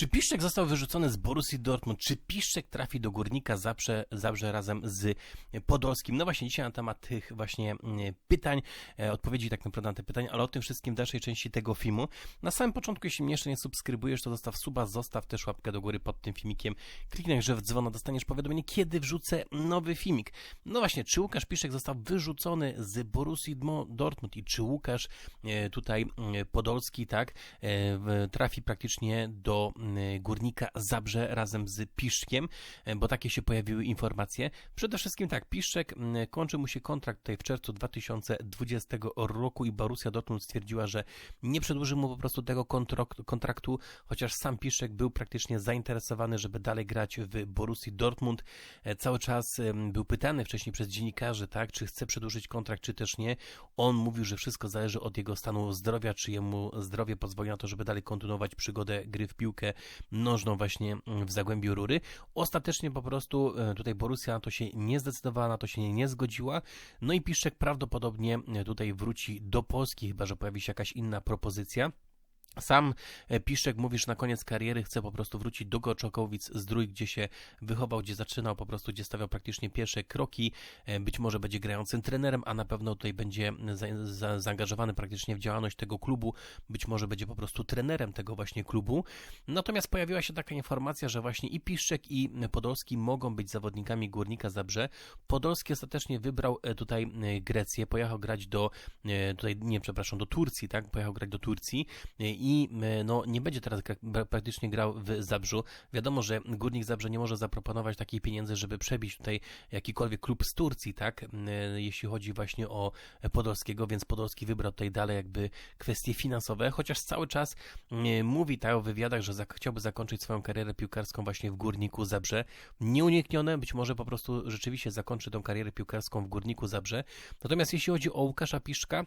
Czy Piszczek został wyrzucony z Borussii Dortmund? Czy Piszczek trafi do Górnika Zabrze, Zabrze razem z Podolskim? No właśnie dzisiaj na temat tych właśnie mm, pytań, e, odpowiedzi tak naprawdę na te pytania, ale o tym wszystkim w dalszej części tego filmu. Na samym początku, jeśli mnie jeszcze nie subskrybujesz, to zostaw suba, zostaw też łapkę do góry pod tym filmikiem. Kliknij, że w dzwono dostaniesz powiadomienie, kiedy wrzucę nowy filmik. No właśnie, czy Łukasz Piszczek został wyrzucony z Borussii Dortmund i czy Łukasz e, tutaj mm, Podolski, tak, e, trafi praktycznie do Górnika Zabrze razem z Piszczkiem, e, bo takie się pojawiły informacje. Przede wszystkim tak, Piszczek kończy mu się kontrakt tutaj w czerwcu 2020 roku i Borussia Dortmund stwierdziła, że nie przedłuży mu po prostu tego kontraktu, chociaż sam Piszczek był praktycznie zainteresowany, żeby dalej grać w Borussii Dortmund. E, cały czas był pytany wcześniej przez dziennikarzy, tak, czy chce przedłużyć kontrakt, czy też nie. On mówił, że wszystko zależy od jego stanu zdrowia, czy jemu zdrowie pozwoli na to, żeby dalej kontynuować przygodę gry w piłkę nożną właśnie mm, w Zagłębiu Rury. Ostatecznie po prostu e, tutaj Borussia na to się nie zdecydowała, na to się nie zgodziła. No i Piszczek prawdopodobnie e, tutaj wróci do Polski, chyba że pojawi się jakaś inna propozycja. Sam e, Piszczek mówi, że na koniec kariery chce po prostu wrócić do Gorczokowic Zdrój, gdzie się wychował, gdzie zaczynał, po prostu gdzie stawiał praktycznie pierwsze kroki. E, być może będzie grającym trenerem, a na pewno tutaj będzie za, za, zaangażowany praktycznie w działalność tego klubu. Być może będzie po prostu trenerem tego właśnie klubu. Natomiast pojawiła się taka informacja, że właśnie i Piszczek i Podolski mogą być zawodnikami Górnika Zabrze. Podolski ostatecznie wybrał e, tutaj Grecję, pojechał grać do, tutaj nie, przepraszam, do Turcji, tak? Pojechał grać do Turcji i e, no, nie będzie teraz praktycznie grał w Zabrzu. Wiadomo, że Górnik Zabrze nie może zaproponować takiej pieniędzy, żeby przebić tutaj jakikolwiek klub z Turcji, tak? E, jeśli chodzi właśnie o Podolskiego, więc Podolski wybrał tutaj dalej jakby kwestie finansowe, chociaż cały czas e, mówi tak wywiadach, że chciałby zakończyć swoją karierę piłkarską właśnie w Górniku Zabrze. Nieuniknione, być może po prostu rzeczywiście zakończy tą karierę piłkarską w Górniku Zabrze. Natomiast jeśli chodzi o Łukasza Piszczka,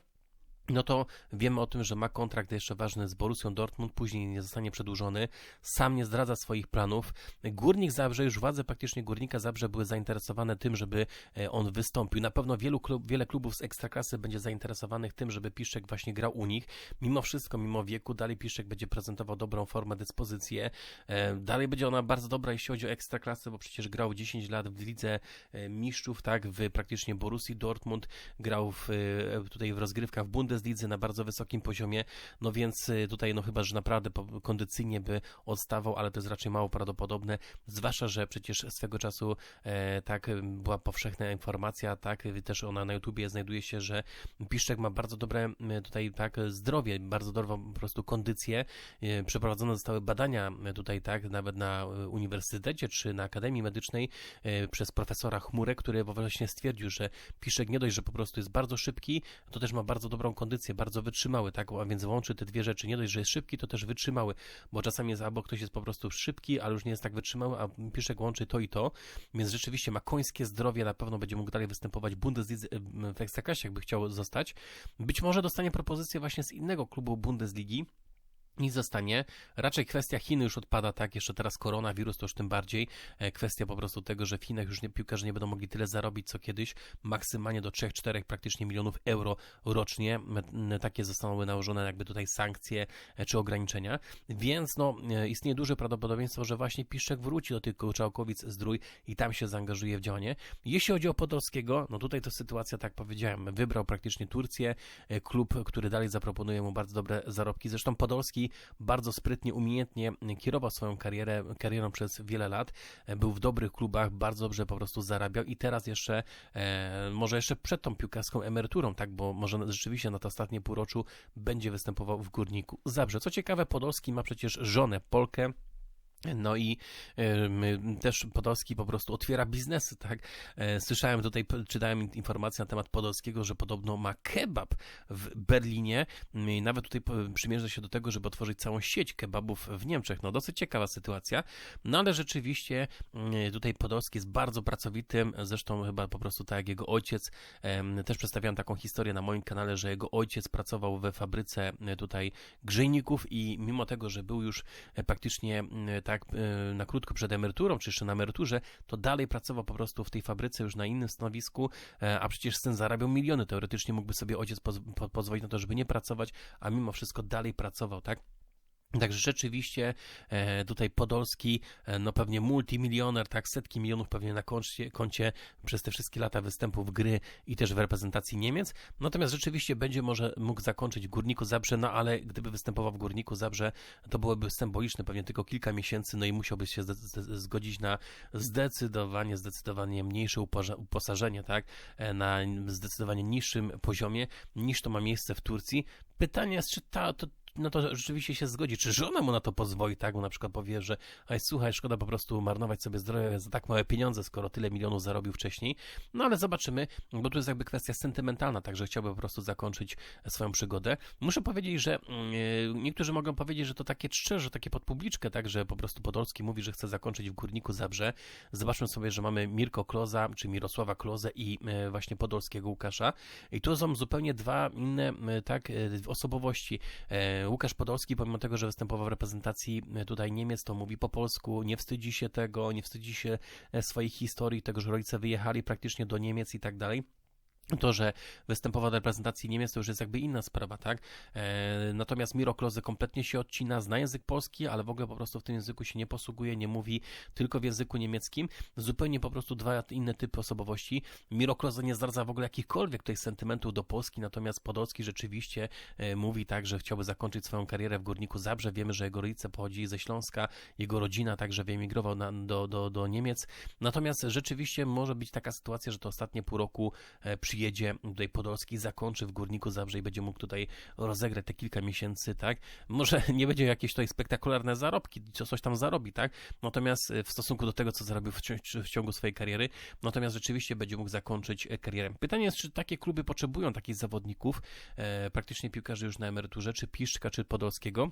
no to wiemy o tym, że ma kontrakt jeszcze ważny z Borussią Dortmund, później nie zostanie przedłużony, sam nie zdradza swoich planów. Górnik Zabrze, już władze praktycznie Górnika Zabrze były zainteresowane tym, żeby e, on wystąpił. Na pewno wielu klub, wiele klubów z Ekstraklasy będzie zainteresowanych tym, żeby Piszczek właśnie grał u nich. Mimo wszystko, mimo wieku, dalej Piszczek będzie prezentował dobrą formę, dyspozycję. E, dalej będzie ona bardzo dobra, jeśli chodzi o Ekstraklasę, bo przecież grał 10 lat w Lidze e, Mistrzów, tak, w praktycznie Borussii Dortmund, grał w, tutaj w rozgrywkach w Bundes Bundeslidze na bardzo wysokim poziomie, no więc y, tutaj no chyba, że naprawdę kondycyjnie by odstawał, ale to jest raczej mało prawdopodobne, zwłaszcza, że przecież swego czasu e, tak była powszechna informacja, tak, też ona na YouTubie znajduje się, że Piszczek ma bardzo dobre tutaj tak zdrowie, bardzo dobrą po prostu kondycję, e, przeprowadzone zostały badania tutaj tak, nawet na uniwersytecie czy na Akademii Medycznej e, przez profesora Chmurę, który właśnie stwierdził, że Piszczek nie dość, że po prostu jest bardzo szybki, to też ma bardzo dobrą kondycję, bardzo wytrzymały, tak? A więc łączy te dwie rzeczy. Nie dość, że jest szybki, to też wytrzymały, bo czasami jest albo ktoś jest po prostu szybki, ale już nie jest tak wytrzymały, a Piszek łączy to i to, więc rzeczywiście ma końskie zdrowie, na pewno będzie mógł dalej występować w Bundeslidze, w Ekstraklasie, jakby chciał zostać. Być może dostanie propozycję właśnie z innego klubu Bundesligi, nic zostanie. Raczej kwestia Chiny już odpada, tak, jeszcze teraz koronawirus to już tym bardziej. E, kwestia po prostu tego, że w Chinach już nie, piłkarze nie będą mogli tyle zarobić co kiedyś, maksymalnie do 3-4 praktycznie milionów euro rocznie. Takie zostały nałożone jakby tutaj sankcje e, czy ograniczenia, więc no e, istnieje duże prawdopodobieństwo, że właśnie Piszczek wróci do tych Kołczałkowic Zdrój i tam się zaangażuje w działanie. Jeśli chodzi o Podolskiego, no tutaj to sytuacja, tak powiedziałem, wybrał praktycznie Turcję, klub, który dalej zaproponuje mu bardzo dobre zarobki. Zresztą Podolski bardzo sprytnie, umiejętnie kierował swoją karierę, karierą przez wiele lat. Był w dobrych klubach, bardzo dobrze po prostu zarabiał i teraz jeszcze, e, może jeszcze przed tą piłkarską emeryturą, tak, bo może rzeczywiście na to ostatnie półroczu będzie występował w Górniku Zabrze. Co ciekawe, Podolski ma przecież żonę Polkę, no i y, też Podolski po prostu otwiera biznesy, tak? E, słyszałem tutaj, czytałem informacje na temat Podolskiego, że podobno ma kebab w Berlinie i nawet tutaj przymierza się do tego, żeby otworzyć całą sieć kebabów w Niemczech. No dosyć ciekawa sytuacja, no ale rzeczywiście y, tutaj Podolski jest bardzo pracowitym, zresztą chyba po prostu tak jak jego ojciec, też przedstawiałem taką historię na moim kanale, że jego ojciec pracował we fabryce y, tutaj grzejników i mimo tego, że był już e, praktycznie tak tak e, na krótko przed emeryturą, czy jeszcze na emeryturze, to dalej pracował po prostu w tej fabryce już na innym stanowisku, e, a przecież syn zarabiał miliony. Teoretycznie mógłby sobie ojciec pozwolić na to, żeby nie pracować, a mimo wszystko dalej pracował, tak? Także rzeczywiście e, tutaj Podolski, e, no pewnie multimilioner, tak, setki milionów pewnie na koncie, koncie przez te wszystkie lata występów gry i też w reprezentacji Niemiec. Natomiast rzeczywiście będzie może mógł zakończyć w Górniku Zabrze, no ale gdyby występował w Górniku Zabrze, to byłoby symboliczne, pewnie tylko kilka miesięcy, no i musiałby się zgodzić na zdecydowanie, zdecydowanie mniejsze uposażenie, tak, e, na zdecydowanie niższym poziomie niż to ma miejsce w Turcji. Pytanie jest, czy ta, to, no to rzeczywiście się zgodzi. Czy żona mu na to pozwoli, tak? Bo na przykład powie, że aj, słuchaj, szkoda po prostu marnować sobie zdrowie za tak małe pieniądze, skoro tyle milionów zarobił wcześniej. No ale zobaczymy, bo tu jest jakby kwestia sentymentalna, także chciałby po prostu zakończyć swoją przygodę. Muszę powiedzieć, że yy, niektórzy mogą powiedzieć, że to takie czcze, że takie pod publiczkę, tak? Że po prostu Podolski mówi, że chce zakończyć w Górniku Zabrze. Zobaczmy sobie, że mamy Mirko Kloza, czy Mirosława Klozę i yy, właśnie Podolskiego Łukasza. I tu są zupełnie dwa inne, yy, tak, osobowości. Łukasz Podolski, pomimo tego, że występował w reprezentacji tutaj Niemiec, to mówi po polsku, nie wstydzi się tego, nie wstydzi się e, swojej historii, tego, że rodzice wyjechali praktycznie do Niemiec i tak dalej. To, że występował w reprezentacji Niemiec, to już jest jakby inna sprawa, tak? E, natomiast Miro Klose kompletnie się odcina, zna język polski, ale w ogóle po prostu w tym języku się nie posługuje, nie mówi tylko w języku niemieckim. Zupełnie po prostu dwa inne typy osobowości. Miro Klose nie zdradza w ogóle jakichkolwiek tutaj sentymentów do Polski, natomiast Podolski rzeczywiście e, mówi tak, że chciałby zakończyć swoją karierę w Górniku Zabrze. Wiemy, że jego rodzice pochodzi ze Śląska, jego rodzina także wyemigrował na, do, do, do Niemiec. Natomiast rzeczywiście może być taka sytuacja, że to ostatnie pół roku e, przyjedzie tutaj Podolski, zakończy w Górniku Zabrze i będzie mógł tutaj rozegrać te kilka miesięcy, tak? Może nie będzie jakieś tutaj spektakularne zarobki, co coś tam zarobi, tak? Natomiast e, w stosunku do tego, co zarobił w, w ciągu swojej kariery, natomiast rzeczywiście będzie mógł zakończyć e, karierę. Pytanie jest, czy takie kluby potrzebują takich zawodników, e, praktycznie piłkarzy już na emeryturze, czy Piszczka, czy Podolskiego?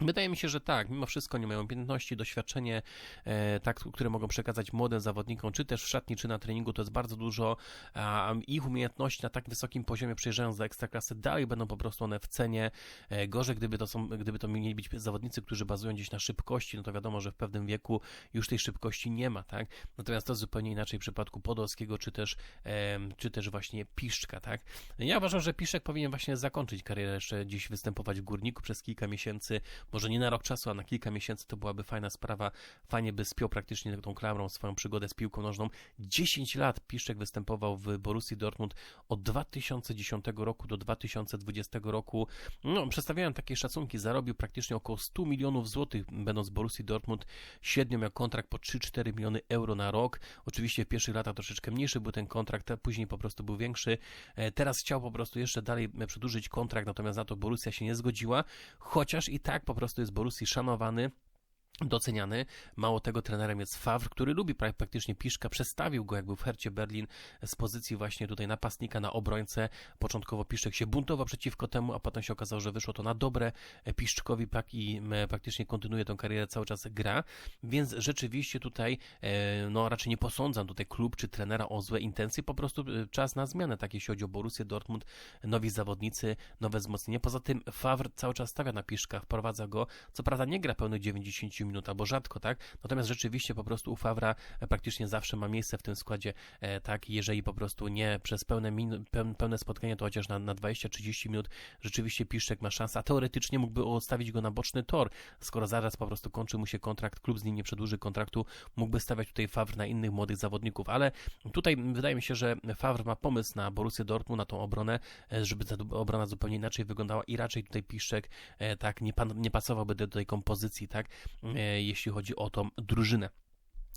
Wydaje mi się, że tak, mimo wszystko nie mają umiejętności, doświadczenie, e, tak, które mogą przekazać młodym zawodnikom, czy też w szatni, czy na treningu, to jest bardzo dużo. A ich umiejętności na tak wysokim poziomie, przyjeżdżając do ekstraklasy, dalej będą po prostu one w cenie. E, gorzej, gdyby to, są, gdyby to mieli być zawodnicy, którzy bazują gdzieś na szybkości, no to wiadomo, że w pewnym wieku już tej szybkości nie ma, tak? Natomiast to zupełnie inaczej w przypadku Podolskiego, czy też, e, czy też właśnie Piszczka, tak? Ja uważam, że Piszczek powinien właśnie zakończyć karierę, jeszcze dziś występować w Górniku przez kilka miesięcy, może nie na rok czasu, a na kilka miesięcy to byłaby fajna sprawa. Fajnie by spiął praktycznie tą klamrą swoją przygodę z piłką nożną. 10 lat Piszczek występował w Borussii Dortmund od 2010 roku do 2020 roku. No, przedstawiałem takie szacunki, zarobił praktycznie około 100 milionów złotych będąc w Borussii Dortmund. Średnio miał kontrakt po 3-4 miliony euro na rok. Oczywiście w pierwszych latach troszeczkę mniejszy był ten kontrakt, a później po prostu był większy. E, teraz chciał po prostu jeszcze dalej przedłużyć kontrakt, natomiast na to Borussia się nie zgodziła, chociaż i tak po prostu jest Borussii szanowany doceniany. Mało tego, trenerem jest Favre, który lubi praktycznie Piszka. Przestawił go jakby w Hercie Berlin z pozycji właśnie tutaj napastnika na obrońcę. Początkowo Piszczek się buntował przeciwko temu, a potem się okazało, że wyszło to na dobre Piszczkowi tak i praktycznie kontynuuje tę karierę, cały czas gra. Więc rzeczywiście tutaj e, no raczej nie posądzam tutaj klub czy trenera o złe intencje, po prostu e, czas na zmianę, tak jeśli chodzi o Borussię Dortmund, nowi zawodnicy, nowe wzmocnienia. Poza tym Favre cały czas stawia na Piszka, wprowadza go, co prawda nie gra pełnych 90 minut albo rzadko, tak? Natomiast rzeczywiście po prostu u Fawra e, praktycznie zawsze ma miejsce w tym składzie, e, tak? Jeżeli po prostu nie przez pełne, min, pełne spotkanie, to chociaż na, na 20-30 minut rzeczywiście Piszczek ma szansę, a teoretycznie mógłby odstawić go na boczny tor, skoro zaraz po prostu kończy mu się kontrakt, klub z nim nie przedłuży kontraktu, mógłby stawiać tutaj Fawr na innych młodych zawodników, ale tutaj wydaje mi się, że Fawr ma pomysł na Borussię Dortmund, na tą obronę, e, żeby ta obrona zupełnie inaczej wyglądała i raczej tutaj Piszczek tak nie, pan, nie pasowałby do tej kompozycji, tak? Jeśli chodzi o tą drużynę.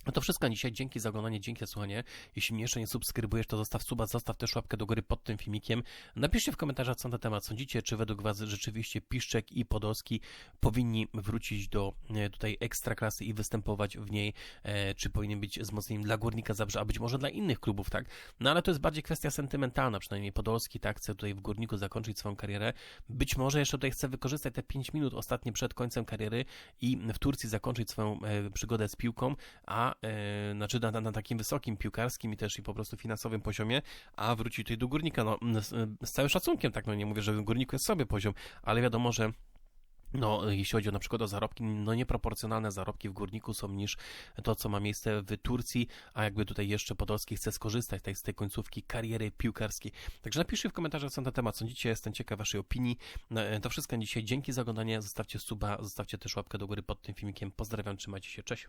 No to wszystko dzisiaj. Dzięki za oglądanie, dzięki za słuchanie. Jeśli mnie jeszcze nie subskrybujesz, to zostaw suba, zostaw też łapkę do góry pod tym filmikiem. Napiszcie w komentarzach, co na ten temat sądzicie. Czy według Was rzeczywiście Piszczek i Podolski powinni wrócić do e, tutaj ekstraklasy i występować w niej? E, czy powinien być wzmocnieniem dla Górnika Zabrze, a być może dla innych klubów, tak? No ale to jest bardziej kwestia sentymentalna. Przynajmniej Podolski tak chce tutaj w Górniku zakończyć swoją karierę. Być może jeszcze tutaj chce wykorzystać te 5 minut ostatnie przed końcem kariery i w Turcji zakończyć swoją e, przygodę z piłką, a e, znaczy na, na, takim wysokim piłkarskim i też i po prostu finansowym poziomie, a wróci tutaj do górnika. No, z, z całym szacunkiem, tak, no nie mówię, że w górniku jest sobie poziom, ale wiadomo, że no, jeśli chodzi o na przykład o zarobki, no nieproporcjonalne zarobki w górniku są niż to, co ma miejsce w Turcji, a jakby tutaj jeszcze Podolski chce skorzystać z tej końcówki kariery piłkarskiej. Także napiszcie w komentarzach, co na temat sądzicie, jestem ciekaw waszej opinii. No, e, to wszystko na dzisiaj, dzięki za oglądanie, zostawcie suba, zostawcie też łapkę do góry pod tym filmikiem, pozdrawiam, trzymajcie się, cześć.